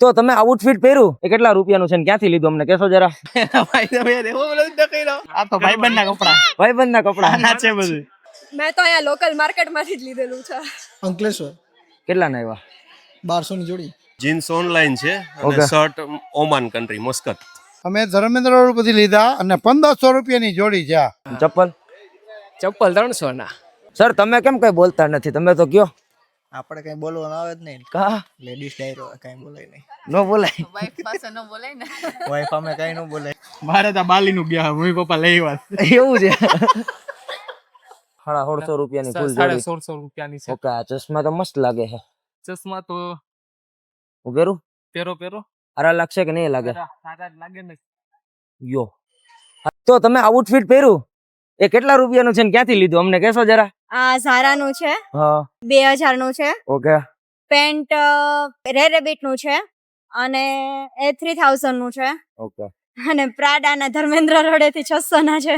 તો તમે આઉટફિટ પહેર્યું? એ કેટલા રૂપિયાનું છે ને ક્યાંથી લીધું અમને? કેશો જરા. ભાઈ. આ તો ભાઈબંધ ના કપડા ભાઈબંધ ના કપડા. ના છે બધું. મેં તો અહીંયા લોકલ માર્કેટમાંથી જ લીધેલું છે. અંકલેશ્વર. કેટલા ના આવ્યા? બારસો ની જોડી. જીન્સ ઓનલાઈન છે. અને શર્ટ ઓમાન કન્ટ્રી મસ્કત. અમે ધર્મેન્દ્ર રોડ પરથી લીધા અને પંદરસો રૂપિયાની જોડી છે ચપ્પલ? ચપ્પલ ત્રણસો ના સર તમે કેમ કઈ બોલતા નથી? તમે તો કયો. આપણે કઈ બોલવાનું આવે જ નહીં. કા? લેડીઝ ડાયરો કઈ બોલાય નહીં. નો બોલાય. વાઈફ અમે કઈ ન બોલાય. મારે તો બાલી નું ગયા મમ્મી પપ્પા લઈ વાત એવું છે? સાડા સોળસો રૂપિયાની ફૂલ સાડા સોળસો રૂપિયાની છે. ઓકે ચશ્મા તો મસ્ત લાગે છે. ચશ્મા તો હું પહેરું પેરો પેરો. આરા લાગશે કે નહીં લાગે? સારા લાગે ને. યો. તો તમે આઉટફિટ પહેર્યું? એ કેટલા રૂપિયાનું છે ને ક્યાંથી લીધું? અમને કહેશો જરા. આ ઝારાનું છે હા. બે હજારનું છે. ઓકે. પેન્ટ રે રેબિટનું છે અને એ થ્રી થાઉઝન્ડનું છે. ઓકે. અને પ્રાડાના ધર્મેન્દ્ર રોડેથી છસો ના છે.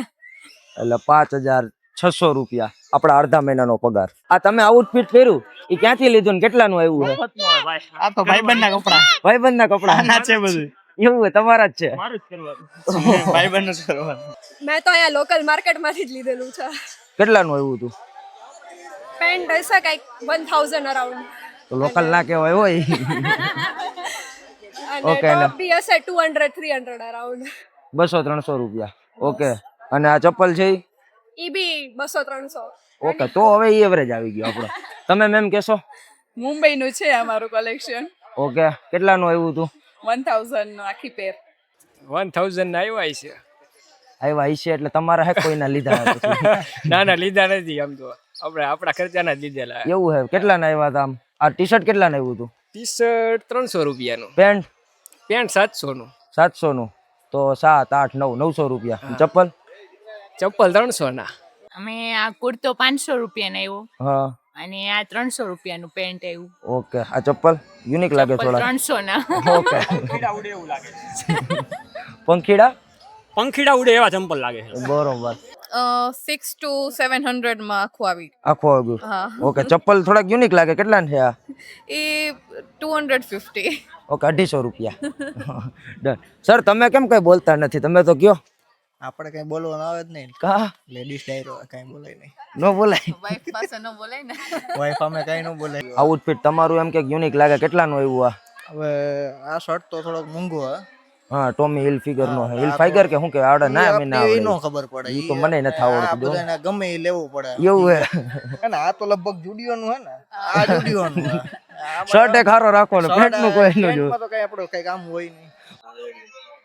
એટલે પાંચ હજાર છસો રૂપિયા આપણા અડધા મહિનાનો પગાર. આ તમે આઉટફિટ પહેર્યું? એ ક્યાંથી લીધું ને કેટલાનું આવ્યું છે આ તો ભાઈબંધ ના કપડા. ભાઈબંધ ના કપડા? ના છે બધું. એવું તમારા જ છે. મારું જ કરવાનું. ભાઈબંધનું જ કરવાનું. મેં તો અહીંયા લોકલ માર્કેટમાંથી જ લીધેલું છે. કેટલાનું આવ્યું હતું? પેન્ટ હશે કંઈક વન થાઉઝન્ડ અરાઉન્ડ તો લોકલ ના કહેવાય હોય. ઓકે ટોપ બી હશે two hundred three hundred around બસો ત્રણસો રૂપિયા. ઓકે અને આ ચપ્પલ છે ઈ? બી બસો ત્રણસો. ઓકે તો હવે ઈ એવરેજ આવી ગયો આપણો. તમે મેમ કહેશો? મુંબઈનું છે અમારું કલેક્શન ઓકે કેટલાનું આવ્યું હતું? વન થાઉઝન્ડ આખી પેર વન થાઉઝન્ડ ના આવ્યા છે આવ્યા છે એટલે તમારા હે કોઈના લીધા ના ના લીધા નથી આમ તો. આપણે આપણા ખર્ચાના જ લીધેલા. એવું હે કેટલાના આવ્યા હતા આમ? આ ટી શર્ટ કેટલાનું આવ્યું હતું? ટી શર્ટ ત્રણસો રૂપિયાનું. પેન્ટ પેન્ટ સાતસો નું સાતસો નું તો સાત આઠ નવ નવસો રૂપિયા. ચપ્પલ? ચપ્પલ ત્રણસો ના અમે આ કુર્તો પાંચસો રૂપિયાનો આવ્યો હા. અને આ ત્રણસો રૂપિયાનું પેન્ટ આવ્યું ઓકે. આ ચપ્પલ? યુનિક લાગે થોડા ત્રણસો ના ઓકે. પંખીડા? પંખીડા ઉડે એવા ચંપલ લાગે છે. બરોબર. સિક્સ ટુ સેવન હંડ્રેડમાં આખું આવી આખો આવ્યું ગયું? ઓકે ચપ્પલ થોડાક યુનિક લાગે. કેટલા છે આ? એ ટુ હંડ્રેડ ફિફ્ટી ઓકે અઢીસો રૂપિયા. ડન. સર તમે કેમ કઈ બોલતા નથી? તમે તો કયો? આપણે કઈ બોલવાનું આવે જ નહીં. કા? લેડીઝ ડાયરો કઈ બોલાય નહીં. નો બોલાય. વાઈફ પાસે ન બોલાય ને. વાઈફ અમે કઈ ન બોલાય. આઉટફિટ તમારું એમ કે યુનિક લાગે. કેટલાનું આવ્યું આ? હવે આ શર્ટ તો થોડોક મોંઘો હે. હા ટોમી હિલ ફિગર નો હિલ ફાઈગર કે શું કે આવડે ના મે ના એ નો ખબર પડે. ઈ તો મને નથી આવડતું જો. બધાને ગમે એ લેવું પડે. એવું હે. અને આ તો લગભગ જુડિયો નું હે ને. આ જુડિયો નું શર્ટ એક હારો રાખો ને પેન્ટનું કોઈ નું જો તો કઈ આપણો કઈ કામ હોય નહીં.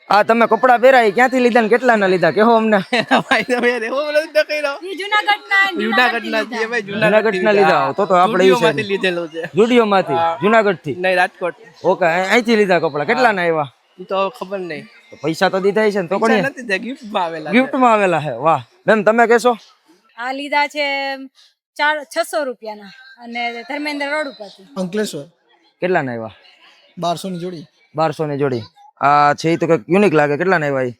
આ તમે કપડા પહેરાય ક્યાંથી લીધા ને કેટલા ના લીધા? કેહો અમને. ભાઈ તમે એવો બોલો જ ન કર્યો. જુનાગઢના જુનાગઢ ના છે ભાઈ જુનાગઢ ના લીધા. તો તો આપણે ઈ છે લીધેલો છે. જુડિયો માંથી જુનાગઢથી નહીં રાજકોટ ઓકે અહીંથી લીધા કપડા. કેટલા ના આવ્યા? તો ખબર નહીં. પૈસા તો દીધા છે ને તો કોની નથી તે ગિફ્ટમાં આવેલા ગિફ્ટમાં આવેલા હે વાહ. મેમ તમે કહેશો આ લીધા છે ચાર છસો રૂપિયાના અને ધર્મેન્દ્ર રોડ ઉપરથી અંકલેશ્વર. કેટલા ના આવ્યા? બારસો ની જોડી. બારસો ની જોડી. આ છે તો કંઈક યુનિક લાગે. કેટલા ના આવ્યા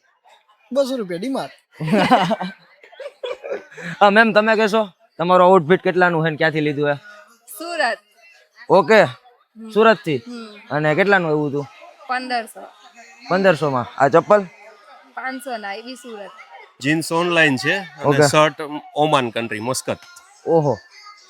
બસો રૂપિયા ડીમાર્ટ હા મેમ તમે કહેશો તમારું આઉટફિટ કેટલાનું હે ને ક્યાંથી લીધું હે? સુરત. ઓકે. સુરતથી અને કેટલાનું આવ્યું હતું? પંદરસો. પંદરસો માં આ ચપ્પલ? પાંચસો ના એવી સુરત. જીન્સ ઓનલાઈન છે Okay. અને શર્ટ ઓમાન કન્ટ્રી મસ્કત. ઓહો.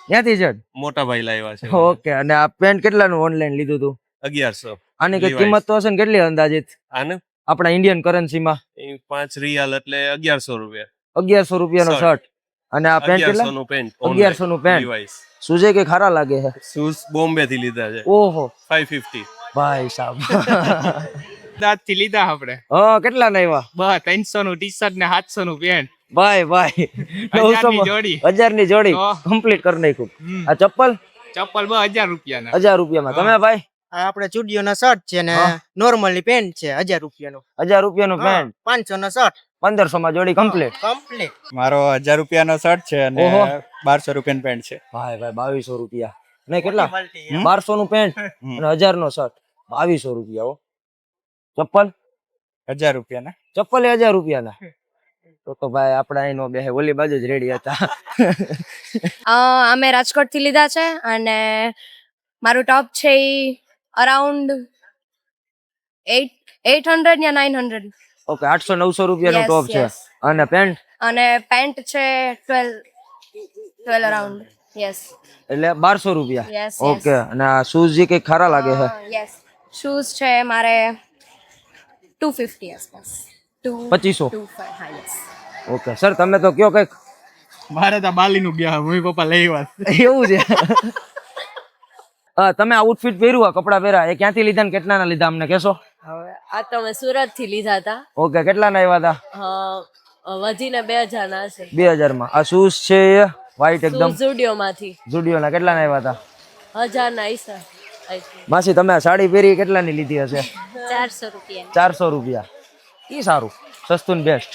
ક્યાંથી છે? મોટા ભાઈ લાવ્યા છે ઓકે અને આ પેન્ટ કેટલાનું ઓનલાઈન લીધું હતું અગિયારસો. આની કઈ Levi's. કિંમત તો હશે ને કેટલી અંદાજિત? આને? આપણા ઇન્ડિયન કરન્સીમાં એ પાંચ રિયાલ એટલે અગિયારસો રૂપિયા. અગિયારસો રૂપિયાનો Shirt. શર્ટ. અને આ પેન્ટ અગિયારસો કેટલા? નું પેન્ટ અગિયારસો નું પેન્ટ. સુજે કે ખારા લાગે છે? શૂઝ બોમ્બે થી લીધા છે. ઓહો. ફાઈવ ફિફ્ટી ભાઈ સાહેબ દાંતથી લીધા આપણે. હા કેટલા ના આવ્યા બસ ત્રણસો નું ટી શર્ટ ને સાતસો નું પેન્ટ ભાઈ ભાઈ જોડી. હજારની જોડી કમ્પ્લીટ કરી નાખ્યું. આ ચપ્પલ? ચપ્પલ બસ હજાર રૂપિયાના. હજાર રૂપિયામાં. તમે ભાઈ? આ આપણે જુડિયો ના શર્ટ છે ને નોર્મલની પેન્ટ છે હજાર રૂપિયાનું. હજાર રૂપિયાનું પેન્ટ પાંચસો નો શર્ટ પંદરસો માં જોડી કમ્પ્લીટ કમ્પ્લીટ મારો હજાર રૂપિયા નો શર્ટ છે અને. બારસો રૂપિયા પેન્ટ છે. ભાઈ ભાઈ બાવીસો રૂપિયા. નહીં કેટલા? બારસો નું પેન્ટ અને હજાર નો શર્ટ બાવીસો રૂપિયા હો. ચપ્પલ? હજાર રૂપિયાના. ચપ્પલ એ હજાર રૂપિયાના? તો તો ભાઈ આપણા એનો બે ઓલી બાજુ જ રેડી હતા. અમે રાજકોટથી લીધા છે અને મારું ટોપ છે એ અરાઉન્ડ એટ એટ હંડ્રેડ યા નાઇન હંડ્રેડ ઓકે આઠસો નવસો રૂપિયાનો ટોપ છે. અને પેન્ટ અને પેન્ટ છે ટ્વેલ્વ ટ્વેલ્વ અરાઉન્ડ યસ એટલે બારસો રૂપિયા. ઓકે અને આ શૂઝ જે કઈ ખરા લાગે છે? યસ શૂઝ છે મારે ટુ ફિફ્ટી આસપાસ ટુ પચીસો? ટુ ફાઈવ હા યસ ઓકે સર તમે તો કયો કંઈક? મારે તો બાલી નું ગયા મમ્મી પપ્પા લઈ વાત એવું છે? તમે આઉટફિટ પહેર્યું આ કપડા પહેર્યા એ ક્યાંથી લીધા ને કેટલાના લીધા અમને કહેશો? હવે આ તમે સુરતથી લીધા હતા. ઓકે કેટલાના આવ્યા હતા? અ, વધીને બે હજાર ના છે. બે હજારમાં. આ શૂઝ છે વ્હાઈટ એકદમ. ઝુડિયો માંથી કેટલા કેટલાના આવ્યા હતા? હજાર ના આઈસા. માસી તમે સાડી પહેરી એ કેટલાની લીધી હશે? ચારસો રૂપિયા ચારસો રૂપિયા. ઈ સારું. સસ્તું ને બેસ્ટ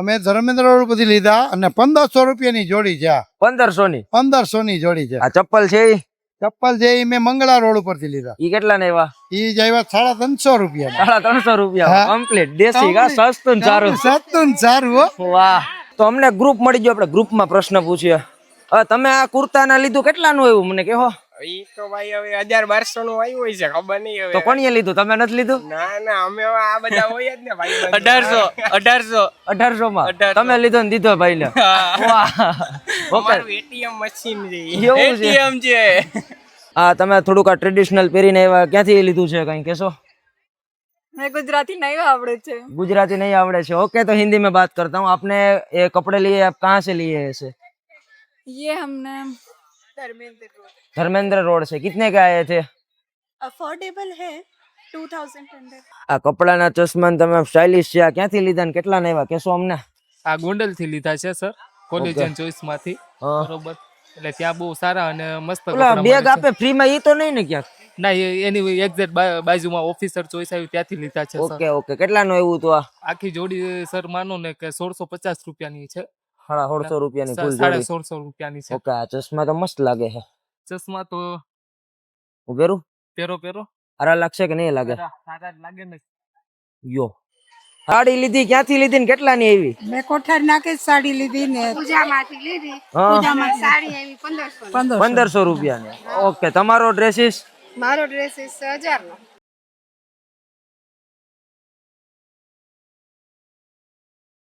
અમે ધર્મેન્દ્ર રોડ ઉપરથી લીધા અને પંદરસો રૂપિયાની જોડી છે પંદરસો ની પંદરસો ની જોડી છે. આ ચપ્પલ છે ઈ? ચપ્પલ છે એ મેં મંગળા રોડ ઉપરથી લીધા. ઈ કેટલા ને એવા? ઈ જ આવ્યા સાડા ત્રણસો રૂપિયા સાડા ત્રણસો રૂપિયા. કમ્પ્લીટ દેશી કા? સસ્તું સારું? સસ્તું સારું હો. વાહ. તો અમને ગ્રુપ મળી ગયો આપણે ગ્રુપમાં પ્રશ્ન પૂછીએ તમે આ કુર્તાના લીધું કેટલાનું એવું મને કહો ઈ તો ભાઈ હવે હજાર બારસો નું આવ્યું હોય છે ખબર નહીં હવે તો કોણીએ લીધું તમે નથી લીધું ના ના અમે હવે આ બધા હોય જ ને ભાઈ અઢારસો અઢારસો અઢારસો માં અઢારસો. તમે લીધો ને દીધો ભાઈ ને વાહ ઓકે અમારું એટીએમ મશીન છે ઈ. એવું છે એટીએમ છે હા તમે થોડુંક આ ટ્રેડિશનલ પહેરીને આવ્યા ક્યાંથી લીધું છે કઈ કહેશો મેં ગુજરાતી નહીં આવડે છે गुजराती नहीं आवड़े छे ओके तो हिंदी में बात करता हूँ आपने ये कपड़े लिए आप कहाँ से लिए हैं इसे ये हमने धर्मेंद्र रोड से कितने के आए थे અફોર્ડેબલ હે ટુ થાઉઝન્ડ હંડ્રેડ આ કપડાના ચશ્મા ને તમે સ્ટાઇલિશ છે આ ક્યાંથી લીધા ને કેટલા ને આવ્યા કેશો અમને આ ગોંડલ થી લીધા છે સર કોલેજિયન ચોઈસ માંથી હા. બરોબર એટલે ત્યાં બહુ સારા અને મસ્ત ઓલા કપડાં બેગ મળે છે. આપે ફ્રી માં ઈ તો નહીં ને ક્યાંક ના એ- એની એક્ઝેક્ટ બાજુમાં ઓફિસર ચોઈસ આવ્યું ત્યાંથી લીધા છે સર ઓકે ઓકે કેટલાનું આવ્યું તો આ આખી જોડી સર માનો ને કે સોળસો પચાસ રૂપિયાની છે સાડા સોળસો રૂપિયાની કુલ સાડા સોળસો રૂપિયાની છે. ઓકે આ ચશ્મા તો મસ્ત લાગે છે. ચશ્મા તો હું પહેરું? પહેરો પહેરો. સારા લાગશે કે નહીં લાગે? સારા લાગે ને. યો. સાડી લીધી ક્યાંથી લીધી ને કેટલા ની આવી? મેં કોઠાર નાખે સાડી લીધી ને. પૂજામાંથી લીધી. પૂજામાં સાડી આવી પંદરસો પંદર પંદરસો. રૂપિયાની. ઓકે તમારો ડ્રેસીસ મારો ડ્રેસ હજાર નો